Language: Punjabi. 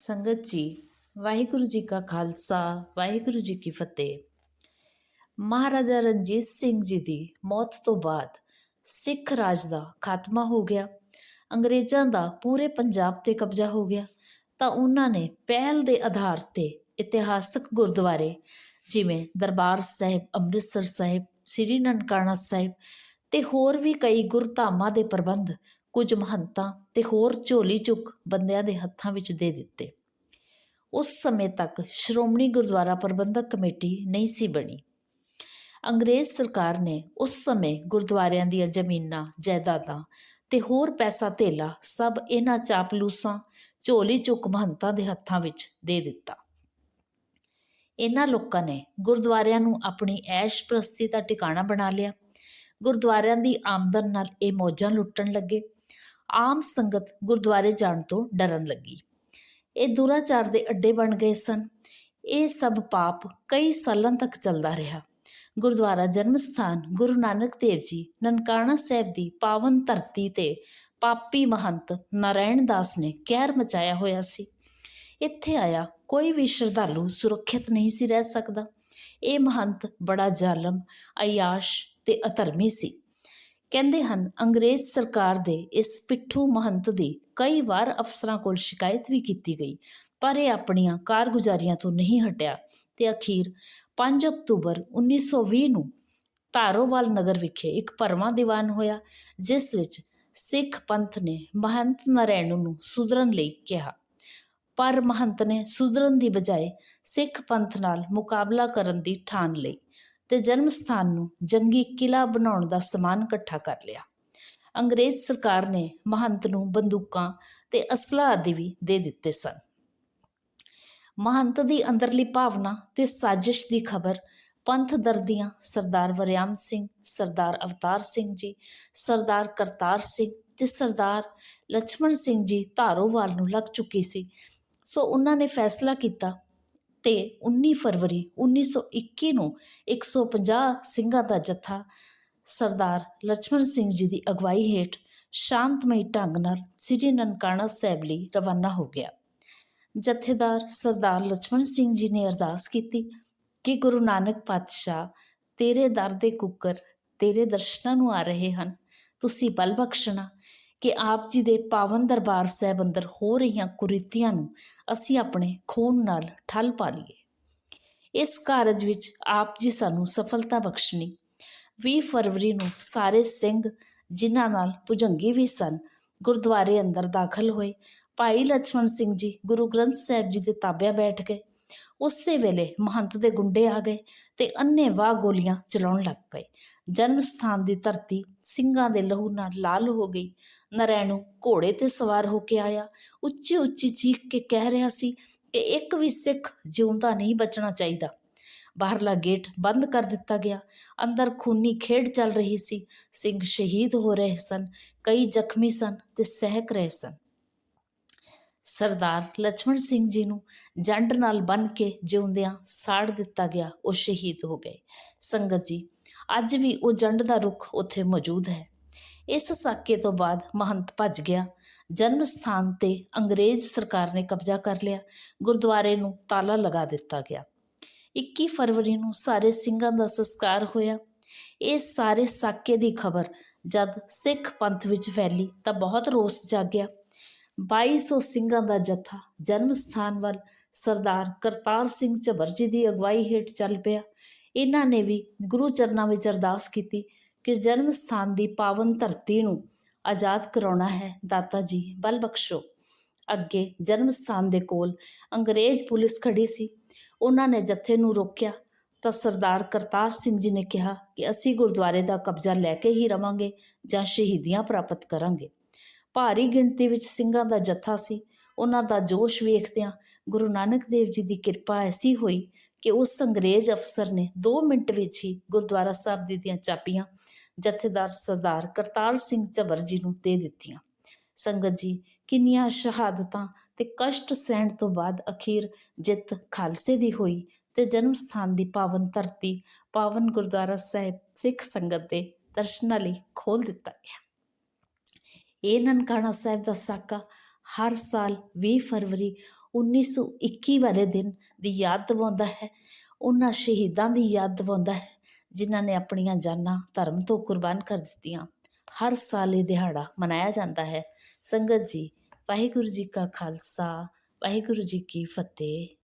ਸੰਗਤ ਜੀ, ਵਾਹਿਗੁਰੂ ਜੀ ਕਾ ਖਾਲਸਾ, ਵਾਹਿਗੁਰੂ ਜੀ ਕੀ ਫਤਿਹ। ਮਹਾਰਾਜਾ ਰਣਜੀਤ ਸਿੰਘ ਜੀ ਦੀ ਮੌਤ ਤੋਂ ਬਾਅਦ ਸਿੱਖ ਰਾਜ ਦਾ ਖਾਤਮਾ ਹੋ ਗਿਆ। ਅੰਗਰੇਜ਼ਾਂ ਦਾ ਪੂਰੇ ਪੰਜਾਬ ਤੇ ਕਬਜ਼ਾ ਹੋ ਗਿਆ। ਤਾਂ ਉਹਨਾਂ ਨੇ ਪਹਿਲ ਦੇ ਆਧਾਰ ਤੇ ਇਤਿਹਾਸਕ ਗੁਰਦੁਆਰੇ ਜਿਵੇਂ ਦਰਬਾਰ ਸਾਹਿਬ, ਅੰਮ੍ਰਿਤਸਰ ਸਾਹਿਬ, ਸ੍ਰੀ ਨਨਕਾਣਾ ਸਾਹਿਬ ਤੇ ਹੋਰ ਵੀ ਕਈ ਗੁਰਧਾਮਾਂ ਦੇ ਪ੍ਰਬੰਧ ਕੁਝ ਮਹੰਤਾਂ ਤੇ ਹੋਰ ਝੋਲੀ ਚੁੱਕ ਬੰਦਿਆਂ ਦੇ ਹੱਥਾਂ ਵਿੱਚ ਦੇ ਦਿੱਤੇ। ਉਸ ਸਮੇਂ ਤੱਕ ਸ਼੍ਰੋਮਣੀ ਗੁਰਦੁਆਰਾ ਪ੍ਰਬੰਧਕ ਕਮੇਟੀ ਨਹੀਂ ਸੀ ਬਣੀ। ਅੰਗਰੇਜ਼ ਸਰਕਾਰ ਨੇ ਉਸ ਸਮੇਂ ਗੁਰਦੁਆਰਿਆਂ ਦੀਆਂ ਜ਼ਮੀਨਾਂ, ਜਾਇਦਾਦਾਂ ਤੇ ਹੋਰ ਪੈਸਾ ਧੇਲਾ ਸਭ ਇਹਨਾਂ ਚਾਪਲੂਸਾਂ, ਝੋਲੀ ਚੁੱਕ ਮਹੰਤਾਂ ਦੇ ਹੱਥਾਂ ਵਿੱਚ ਦੇ ਦਿੱਤਾ। ਇਹਨਾਂ ਲੋਕਾਂ ਨੇ ਗੁਰਦੁਆਰਿਆਂ ਨੂੰ ਆਪਣੀ ਐਸ਼ ਪ੍ਰਸਤੀ ਦਾ ਟਿਕਾਣਾ ਬਣਾ ਲਿਆ। ਗੁਰਦੁਆਰਿਆਂ ਦੀ ਆਮਦਨ ਨਾਲ ਇਹ ਮੌਜਾਂ ਲੁੱਟਣ ਲੱਗੇ। ਆਮ ਸੰਗਤ ਗੁਰਦੁਆਰੇ ਜਾਣ ਤੋਂ ਡਰਨ ਲੱਗੀ। ਇਹ ਦੁਰਾਚਾਰ ਦੇ ਅੱਡੇ ਬਣ ਗਏ ਸਨ। ਇਹ ਸਭ ਪਾਪ ਕਈ ਸਾਲਾਂ ਤੱਕ ਚੱਲਦਾ ਰਿਹਾ। ਗੁਰਦੁਆਰਾ ਜਨਮ ਸਥਾਨ ਗੁਰੂ ਨਾਨਕ ਦੇਵ ਜੀ ਨਨਕਾਣਾ ਸਾਹਿਬ ਦੀ ਪਾਵਨ ਧਰਤੀ ਤੇ ਪਾਪੀ ਮਹੰਤ ਨਾਰਾਇਣ ਦਾਸ ਨੇ ਕਹਿਰ ਮਚਾਇਆ ਹੋਇਆ ਸੀ। ਇੱਥੇ ਆਇਆ ਕੋਈ ਵੀ ਸ਼ਰਧਾਲੂ ਸੁਰੱਖਿਅਤ ਨਹੀਂ ਸੀ ਰਹਿ ਸਕਦਾ। ਇਹ ਮਹੰਤ ਬੜਾ ਜ਼ਾਲਮ, ਅਯਾਸ਼ ਤੇ ਅਧਰਮੀ ਸੀ। ਕਹਿੰਦੇ ਹਨ, ਅੰਗਰੇਜ਼ ਸਰਕਾਰ ਦੇ ਇਸ ਪਿੱਠੂ ਮਹੰਤ ਦੀ ਕਈ ਵਾਰ ਅਫਸਰਾਂ ਕੋਲ ਸ਼ਿਕਾਇਤ ਵੀ ਕੀਤੀ ਗਈ, ਪਰ ਇਹ ਆਪਣੀਆਂ ਕਾਰਗੁਜ਼ਾਰੀਆਂ ਤੋਂ ਨਹੀਂ ਹਟਿਆ। ਤੇ ਅਖੀਰ 5 ਅਕਤੂਬਰ 1920 ਨੂੰ ਧਾਰੋਵਾਲ ਨਗਰ ਵਿਖੇ ਇੱਕ ਭਰਵਾਂ ਦੀਵਾਨ ਹੋਇਆ, ਜਿਸ ਵਿੱਚ ਸਿੱਖ ਪੰਥ ਨੇ ਮਹੰਤ ਨਾਰਾਇਣ ਨੂੰ ਸੁਧਰਨ ਲਈ ਕਿਹਾ। ਪਰ ਮਹੰਤ ਨੇ ਸੁਧਰਨ ਦੀ ਬਜਾਏ ਸਿੱਖ ਪੰਥ ਨਾਲ ਮੁਕਾਬਲਾ ਕਰਨ ਦੀ ਠਾਣ ਲਈ ਤੇ ਜਨਮ ਸਥਾਨ ਨੂੰ ਜੰਗੀ ਕਿਲਾ ਬਣਾਉਣ ਦਾ ਸਮਾਨ ਇਕੱਠਾ ਕਰ ਲਿਆ। ਅੰਗਰੇਜ਼ ਸਰਕਾਰ ਨੇ ਮਹੰਤ ਨੂੰ ਬੰਦੂਕਾਂ ਤੇ ਅਸਲਾ ਆਦਿ ਵੀ ਦੇ ਦਿੱਤੇ ਸਨ। ਮਹੰਤ ਦੀ ਅੰਦਰਲੀ ਭਾਵਨਾ ਤੇ ਸਾਜ਼ਿਸ਼ ਦੀ ਖਬਰ ਪੰਥ ਦਰਦੀਆਂ ਸਰਦਾਰ ਵਰਿਆਮ ਸਿੰਘ, ਸਰਦਾਰ ਅਵਤਾਰ ਸਿੰਘ ਜੀ, ਸਰਦਾਰ ਕਰਤਾਰ ਸਿੰਘ ਤੇ ਸਰਦਾਰ ਲక్ష్మణ ਸਿੰਘ ਜੀ ਧਾਰੋਵਾਲ ਨੂੰ ਲੱਗ ਚੁੱਕੀ ਸੀ। ਸੋ ਉਹਨਾਂ ਨੇ ਫੈਸਲਾ ਕੀਤਾ ਤੇ 19 ਫਰਵਰੀ 1921 ਨੂੰ 150 ਸਿੰਘਾਂ ਦਾ ਜਥਾ ਸਰਦਾਰ ਲਛਮਣ ਸਿੰਘ ਜੀ ਦੀ ਅਗਵਾਈ ਹੇਠ ਸ਼ਾਂਤਮਈ ਢੰਗ ਨਾਲ ਸ੍ਰੀ ਨਨਕਾਣਾ ਸਾਹਿਬ ਲਈ ਰਵਾਨਾ ਹੋ ਗਿਆ। ਜਥੇਦਾਰ ਸਰਦਾਰ ਲਛਮਣ ਸਿੰਘ ਜੀ ਨੇ ਅਰਦਾਸ ਕੀਤੀ ਕਿ ਗੁਰੂ ਨਾਨਕ ਪਾਤਸ਼ਾਹ ਤੇਰੇ ਦਰ ਦੇ ਕੁੱਕਰ ਤੇਰੇ ਦਰਸ਼ਨਾਂ ਨੂੰ ਆ ਰਹੇ ਹਨ। ਤੁਸੀਂ ਬਲ ਬਖਸ਼ਣਾ ਕਿ ਆਪ ਜੀ ਦੇ ਪਾਵਨ ਦਰਬਾਰ ਸਾਹਿਬ ਅੰਦਰ ਹੋ ਰਹੀਆਂ ਕੁਰੀਤੀਆਂ ਨੂੰ ਅਸੀਂ ਆਪਣੇ ਖੂਨ ਨਾਲ ਠੱਲ ਪਾ ਲਈਏ। ਇਸ ਕਾਰਜ ਵਿੱਚ ਆਪ ਜੀ ਸਾਨੂੰ ਸਫਲਤਾ ਬਖਸ਼ਣੀ। 20 ਫਰਵਰੀ ਨੂੰ ਸਾਰੇ ਸਿੰਘ, ਜਿਨ੍ਹਾਂ ਨਾਲ ਭੁਜੰਗੀ ਵੀ ਸਨ, ਗੁਰਦੁਆਰੇ ਅੰਦਰ ਦਾਖਲ ਹੋਏ। ਭਾਈ ਲਛਮਣ ਸਿੰਘ ਜੀ ਗੁਰੂ ਗ੍ਰੰਥ ਸਾਹਿਬ ਜੀ ਦੇ ਤਾਬਿਆਂ ਬੈਠ ਗਏ। ਉਸੇ ਵੇਲੇ ਮਹੰਤ ਦੇ ਗੁੰਡੇ ਆ ਗਏ ਤੇ ਅੰਨੇ ਵਾਹ ਗੋਲੀਆਂ ਚਲਾਉਣ ਲੱਗ ਪਏ। ਜਨਮ ਸਥਾਨ ਦੀ ਧਰਤੀ ਸਿੰਘਾਂ ਦੇ ਲਹੂ ਨਾਲ ਲਾਲ ਹੋ ਗਈ। ਨਰੈਣੂ ਘੋੜੇ ਤੇ ਸਵਾਰ ਹੋ ਕੇ ਆਇਆ। ਉੱਚੀ ਉੱਚੀ ਚੀਖ ਕੇ ਕਹਿ ਰਿਹਾ ਸੀ ਕਿ ਇੱਕ ਵੀ ਸਿੱਖ ਜਿਉਂਦਾ ਨਹੀਂ ਬਚਣਾ ਚਾਹੀਦਾ। ਬਾਹਰਲਾ ਗੇਟ ਬੰਦ ਕਰ ਦਿੱਤਾ ਗਿਆ। ਅੰਦਰ ਖੂਨੀ ਖੇਡ ਚੱਲ ਰਹੀ ਸੀ। ਸਿੰਘ ਸ਼ਹੀਦ ਹੋ ਰਹੇ ਸਨ। ਕਈ ਜ਼ਖਮੀ ਸਨ ਤੇ ਸਹਿਕ ਰਹੇ ਸਨ। ਸਰਦਾਰ ਲక్ష్మణ ਸਿੰਘ ਜੀ ਨੂੰ ਜੰਡ ਨਾਲ ਬੰਨ ਕੇ ਜਿਉਂਦਿਆਂ ਸਾੜ ਦਿੱਤਾ ਗਿਆ। ਉਹ ਸ਼ਹੀਦ ਹੋ ਗਏ। ਸੰਗਤ ਜੀ ਅੱਜ ਵੀ ਉਹ ਜੰਡ ਦਾ ਰੁੱਖ ਉੱਥੇ ਮੌਜੂਦ ਹੈ। ਇਸ ਸਾਕੇ ਤੋਂ ਬਾਅਦ ਮਹੰਤ ਭੱਜ ਗਿਆ। ਜਨਮ ਸਥਾਨ ਤੇ ਅੰਗਰੇਜ਼ ਸਰਕਾਰ ਨੇ ਕਬਜ਼ਾ ਕਰ ਲਿਆ। ਗੁਰਦੁਆਰੇ ਨੂੰ ਤਾਲਾ ਲਗਾ ਦਿੱਤਾ ਗਿਆ। 21 ਫਰਵਰੀ ਨੂੰ ਸਾਰੇ ਸਿੰਘਾਂ ਦਾ ਸੰਸਕਾਰ ਹੋਇਆ। ਇਹ ਸਾਰੇ ਸਾਕੇ ਦੀ ਖਬਰ ਜਦ ਸਿੱਖ ਪੰਥ ਵਿੱਚ ਫੈਲੀ ਤਾਂ ਬਹੁਤ ਰੋਸ ਜਾਗਿਆ। 2200 ਸਿੰਘਾਂ ਦਾ ਜਥਾ ਜਨਮ ਸਥਾਨ ਵੱਲ ਸਰਦਾਰ ਕਰਤਾਰ ਸਿੰਘ ਝਬਰ ਜੀ ਦੀ ਅਗਵਾਈ ਹੇਠ ਚੱਲ ਪਿਆ। ਇਹਨਾਂ ਨੇ ਵੀ ਗੁਰੂ ਚਰਨਾਂ ਵਿੱਚ ਅਰਦਾਸ ਕੀਤੀ ਕਿ ਜਨਮ ਸਥਾਨ ਦੀ ਪਾਵਨ ਧਰਤੀ ਨੂੰ ਆਜ਼ਾਦ ਕਰਾਉਣਾ ਹੈ। ਦਾਤਾ ਜੀ, ਬਲ ਬਖਸ਼ੋ। ਅੱਗੇ ਜਨਮ ਸਥਾਨ ਦੇ ਕੋਲ ਅੰਗਰੇਜ਼ ਪੁਲਿਸ ਖੜੀ ਸੀ। ਉਹਨਾਂ ਨੇ ਜਥੇ ਨੂੰ ਰੋਕਿਆ। ਤਾਂ ਸਰਦਾਰ ਕਰਤਾਰ ਸਿੰਘ ਜੀ ਨੇ ਕਿਹਾ ਕਿ ਅਸੀਂ ਗੁਰਦੁਆਰੇ ਦਾ ਕਬਜ਼ਾ ਲੈ ਕੇ ਹੀ ਰਵਾਂਗੇ ਜਾਂ ਸ਼ਹੀਦੀਆਂ ਪ੍ਰਾਪਤ ਕਰਾਂਗੇ। ਭਾਰੀ ਗਿਣਤੀ ਵਿੱਚ ਸਿੰਘਾਂ ਦਾ ਜੱਥਾ ਸੀ। ਉਹਨਾਂ ਦਾ ਜੋਸ਼ ਵੇਖਦਿਆਂ ਗੁਰੂ ਨਾਨਕ ਦੇਵ ਜੀ ਦੀ ਕਿਰਪਾ ਐਸੀ ਹੋਈ ਕਿ ਉਸ ਅੰਗਰੇਜ਼ ਅਫਸਰ ਨੇ 2 ਮਿੰਟ ਵਿੱਚ ਹੀ ਗੁਰਦੁਆਰਾ ਸਾਹਿਬ ਦੀ ਦੀਆਂ ਚਾਬੀਆਂ ਜਥੇਦਾਰ ਸਰਦਾਰ ਕਰਤਾਰ ਸਿੰਘ ਝਬਰ ਜੀ ਨੂੰ ਦੇ ਦਿੱਤੀਆਂ। ਸੰਗਤ ਜੀ, ਕਿੰਨੀਆਂ ਸ਼ਹਾਦਤਾਂ ਤੇ ਕਸ਼ਟ ਸਹਿਣ ਤੋਂ ਬਾਅਦ ਅਖੀਰ ਜਿੱਤ ਖਾਲਸੇ ਦੀ ਹੋਈ ਤੇ ਜਨਮ ਸਥਾਨ ਦੀ ਪਾਵਨ ਧਰਤੀ, ਪਾਵਨ ਗੁਰਦੁਆਰਾ ਸਾਹਿਬ ਸਿੱਖ ਸੰਗਤ ਦੇ ਦਰਸ਼ਨਾਂ ਲਈ ਖੋਲ ਦਿੱਤਾ ਗਿਆ। ਇਹ ਨਨਕਾਣਾ ਸਾਹਿਬ ਦਾ ਸਾਕਾ ਹਰ ਸਾਲ 20 ਫਰਵਰੀ 1921 ਵਾਲੇ ਦਿਨ ਦੀ ਯਾਦ ਦਿਵਾਉਂਦਾ ਹੈ। ਉਹਨਾਂ ਸ਼ਹੀਦਾਂ ਦੀ ਯਾਦ ਦਿਵਾਉਂਦਾ ਹੈ, ਜਿਨ੍ਹਾਂ ਨੇ ਆਪਣੀਆਂ ਜਾਨਾਂ ਧਰਮ ਤੋਂ ਕੁਰਬਾਨ ਕਰ ਦਿੱਤੀਆਂ। ਹਰ ਸਾਲ ਇਹ ਦਿਹਾੜਾ ਮਨਾਇਆ ਜਾਂਦਾ ਹੈ। ਸੰਗਤ ਜੀ, ਵਾਹਿਗੁਰੂ ਜੀ ਕਾ ਖਾਲਸਾ, ਵਾਹਿਗੁਰੂ ਜੀ ਕੀ ਫਤਿਹ।